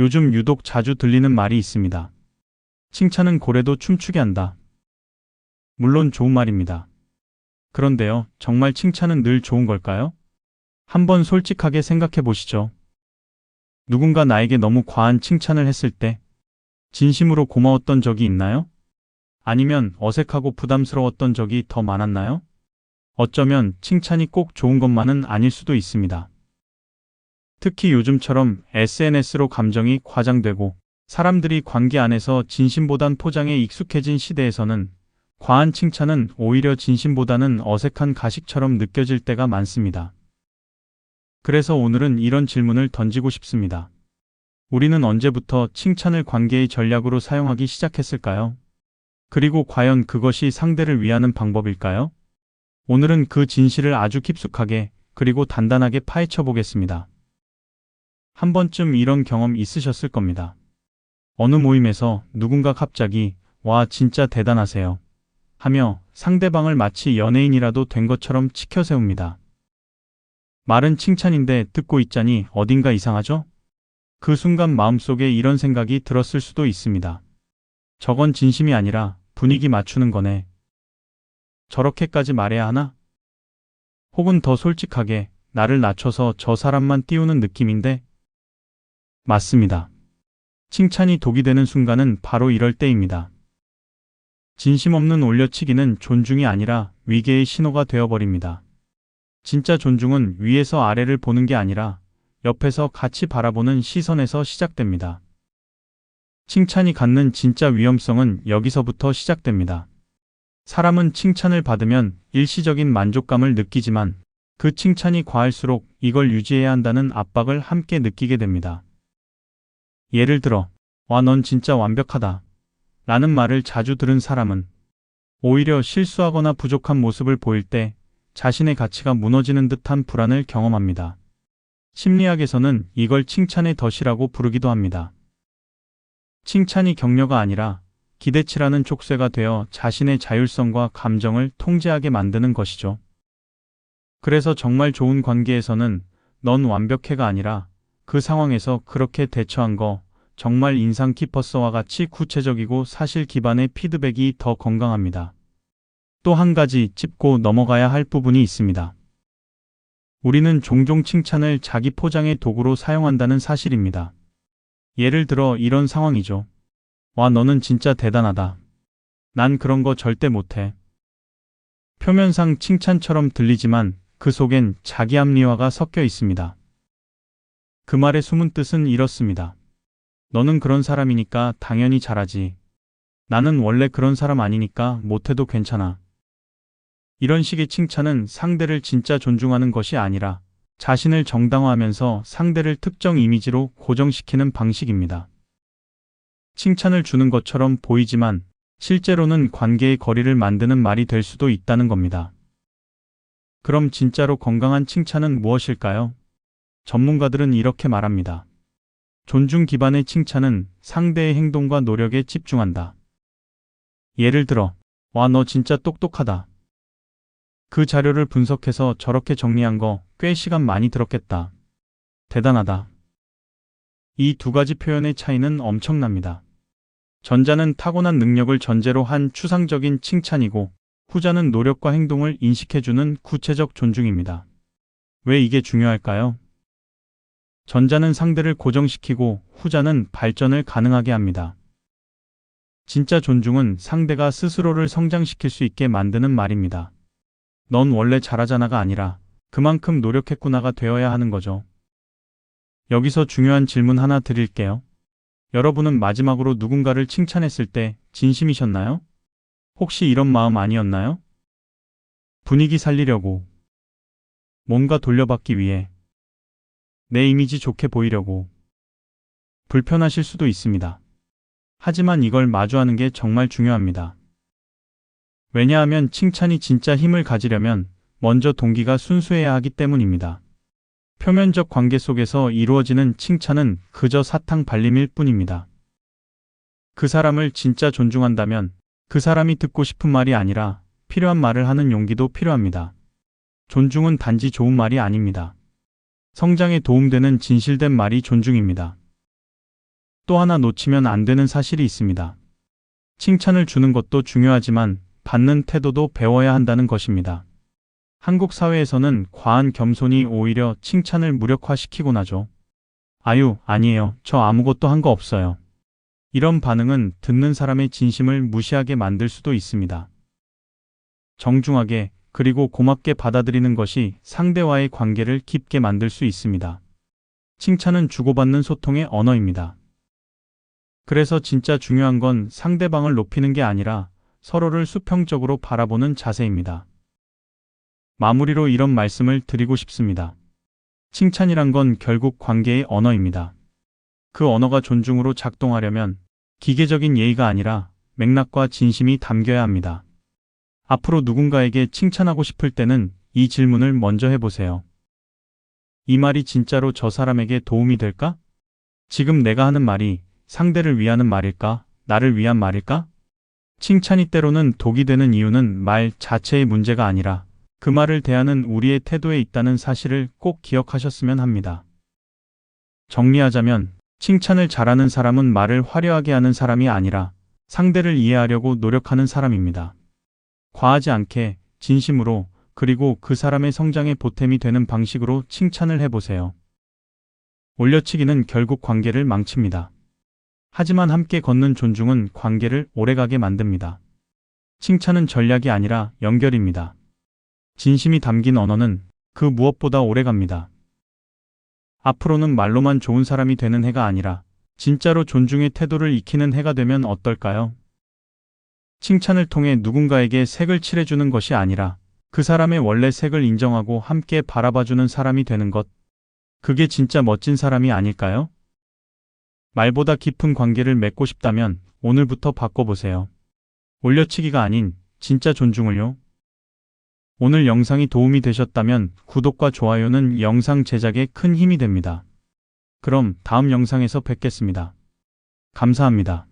요즘 유독 자주 들리는 말이 있습니다. 칭찬은 고래도 춤추게 한다. 물론 좋은 말입니다. 그런데요, 정말 칭찬은 늘 좋은 걸까요? 한번 솔직하게 생각해 보시죠. 누군가 나에게 너무 과한 칭찬을 했을 때, 진심으로 고마웠던 적이 있나요? 아니면 어색하고 부담스러웠던 적이 더 많았나요? 어쩌면 칭찬이 꼭 좋은 것만은 아닐 수도 있습니다. 특히 요즘처럼 SNS로 감정이 과장되고 사람들이 관계 안에서 진심보단 포장에 익숙해진 시대에서는 과한 칭찬은 오히려 진심보다는 어색한 가식처럼 느껴질 때가 많습니다. 그래서 오늘은 이런 질문을 던지고 싶습니다. 우리는 언제부터 칭찬을 관계의 전략으로 사용하기 시작했을까요? 그리고 과연 그것이 상대를 위하는 방법일까요? 오늘은 그 진실을 아주 깊숙하게 그리고 단단하게 파헤쳐 보겠습니다. 한 번쯤 이런 경험 있으셨을 겁니다. 어느 모임에서 누군가 갑자기 와 진짜 대단하세요 하며 상대방을 마치 연예인이라도 된 것처럼 치켜 세웁니다. 말은 칭찬인데 듣고 있자니 어딘가 이상하죠? 그 순간 마음속에 이런 생각이 들었을 수도 있습니다. 저건 진심이 아니라 분위기 맞추는 거네. 저렇게까지 말해야 하나? 혹은 더 솔직하게 나를 낮춰서 저 사람만 띄우는 느낌인데? 맞습니다. 칭찬이 독이 되는 순간은 바로 이럴 때입니다. 진심 없는 올려치기는 존중이 아니라 위계의 신호가 되어버립니다. 진짜 존중은 위에서 아래를 보는 게 아니라 옆에서 같이 바라보는 시선에서 시작됩니다. 칭찬이 갖는 진짜 위험성은 여기서부터 시작됩니다. 사람은 칭찬을 받으면 일시적인 만족감을 느끼지만 그 칭찬이 과할수록 이걸 유지해야 한다는 압박을 함께 느끼게 됩니다. 예를 들어, 와, 넌 진짜 완벽하다. 라는 말을 자주 들은 사람은 오히려 실수하거나 부족한 모습을 보일 때 자신의 가치가 무너지는 듯한 불안을 경험합니다. 심리학에서는 이걸 칭찬의 덫이라고 부르기도 합니다. 칭찬이 격려가 아니라 기대치라는 족쇄가 되어 자신의 자율성과 감정을 통제하게 만드는 것이죠. 그래서 정말 좋은 관계에서는 넌 완벽해가 아니라 그 상황에서 그렇게 대처한 거 정말 인상 깊었어와 같이 구체적이고 사실 기반의 피드백이 더 건강합니다. 또 한 가지 짚고 넘어가야 할 부분이 있습니다. 우리는 종종 칭찬을 자기 포장의 도구로 사용한다는 사실입니다. 예를 들어 이런 상황이죠. 와, 너는 진짜 대단하다. 난 그런 거 절대 못해. 표면상 칭찬처럼 들리지만 그 속엔 자기 합리화가 섞여 있습니다. 그 말의 숨은 뜻은 이렇습니다. 너는 그런 사람이니까 당연히 잘하지. 나는 원래 그런 사람 아니니까 못해도 괜찮아. 이런 식의 칭찬은 상대를 진짜 존중하는 것이 아니라 자신을 정당화하면서 상대를 특정 이미지로 고정시키는 방식입니다. 칭찬을 주는 것처럼 보이지만 실제로는 관계의 거리를 만드는 말이 될 수도 있다는 겁니다. 그럼 진짜로 건강한 칭찬은 무엇일까요? 전문가들은 이렇게 말합니다. 존중 기반의 칭찬은 상대의 행동과 노력에 집중한다. 예를 들어, 와, 너 진짜 똑똑하다. 그 자료를 분석해서 저렇게 정리한 거 꽤 시간 많이 들었겠다. 대단하다. 이 두 가지 표현의 차이는 엄청납니다. 전자는 타고난 능력을 전제로 한 추상적인 칭찬이고 후자는 노력과 행동을 인식해주는 구체적 존중입니다. 왜 이게 중요할까요? 전자는 상대를 고정시키고 후자는 발전을 가능하게 합니다. 진짜 존중은 상대가 스스로를 성장시킬 수 있게 만드는 말입니다. 넌 원래 잘하잖아가 아니라 그만큼 노력했구나가 되어야 하는 거죠. 여기서 중요한 질문 하나 드릴게요. 여러분은 마지막으로 누군가를 칭찬했을 때 진심이셨나요? 혹시 이런 마음 아니었나요? 분위기 살리려고, 뭔가 돌려받기 위해, 내 이미지 좋게 보이려고 불편하실 수도 있습니다. 하지만 이걸 마주하는 게 정말 중요합니다. 왜냐하면 칭찬이 진짜 힘을 가지려면 먼저 동기가 순수해야 하기 때문입니다. 표면적 관계 속에서 이루어지는 칭찬은 그저 사탕 발림일 뿐입니다. 그 사람을 진짜 존중한다면 그 사람이 듣고 싶은 말이 아니라 필요한 말을 하는 용기도 필요합니다. 존중은 단지 좋은 말이 아닙니다. 성장에 도움되는 진실된 말이 존중입니다. 또 하나 놓치면 안 되는 사실이 있습니다. 칭찬을 주는 것도 중요하지만 받는 태도도 배워야 한다는 것입니다. 한국 사회에서는 과한 겸손이 오히려 칭찬을 무력화시키곤 하죠. 아유, 아니에요. 저 아무것도 한 거 없어요. 이런 반응은 듣는 사람의 진심을 무시하게 만들 수도 있습니다. 정중하게 그리고 고맙게 받아들이는 것이 상대와의 관계를 깊게 만들 수 있습니다. 칭찬은 주고받는 소통의 언어입니다. 그래서 진짜 중요한 건 상대방을 높이는 게 아니라 서로를 수평적으로 바라보는 자세입니다. 마무리로 이런 말씀을 드리고 싶습니다. 칭찬이란 건 결국 관계의 언어입니다. 그 언어가 존중으로 작동하려면 기계적인 예의가 아니라 맥락과 진심이 담겨야 합니다. 앞으로 누군가에게 칭찬하고 싶을 때는 이 질문을 먼저 해보세요. 이 말이 진짜로 저 사람에게 도움이 될까? 지금 내가 하는 말이 상대를 위하는 말일까? 나를 위한 말일까? 칭찬이 때로는 독이 되는 이유는 말 자체의 문제가 아니라 그 말을 대하는 우리의 태도에 있다는 사실을 꼭 기억하셨으면 합니다. 정리하자면 칭찬을 잘하는 사람은 말을 화려하게 하는 사람이 아니라 상대를 이해하려고 노력하는 사람입니다. 과하지 않게 진심으로 그리고 그 사람의 성장에 보탬이 되는 방식으로 칭찬을 해보세요. 올려치기는 결국 관계를 망칩니다. 하지만 함께 걷는 존중은 관계를 오래가게 만듭니다. 칭찬은 전략이 아니라 연결입니다. 진심이 담긴 언어는 그 무엇보다 오래갑니다. 앞으로는 말로만 좋은 사람이 되는 해가 아니라 진짜로 존중의 태도를 익히는 해가 되면 어떨까요? 칭찬을 통해 누군가에게 색을 칠해주는 것이 아니라 그 사람의 원래 색을 인정하고 함께 바라봐주는 사람이 되는 것. 그게 진짜 멋진 사람이 아닐까요? 말보다 깊은 관계를 맺고 싶다면 오늘부터 바꿔보세요. 올려치기가 아닌 진짜 존중을요. 오늘 영상이 도움이 되셨다면 구독과 좋아요는 영상 제작에 큰 힘이 됩니다. 그럼 다음 영상에서 뵙겠습니다. 감사합니다.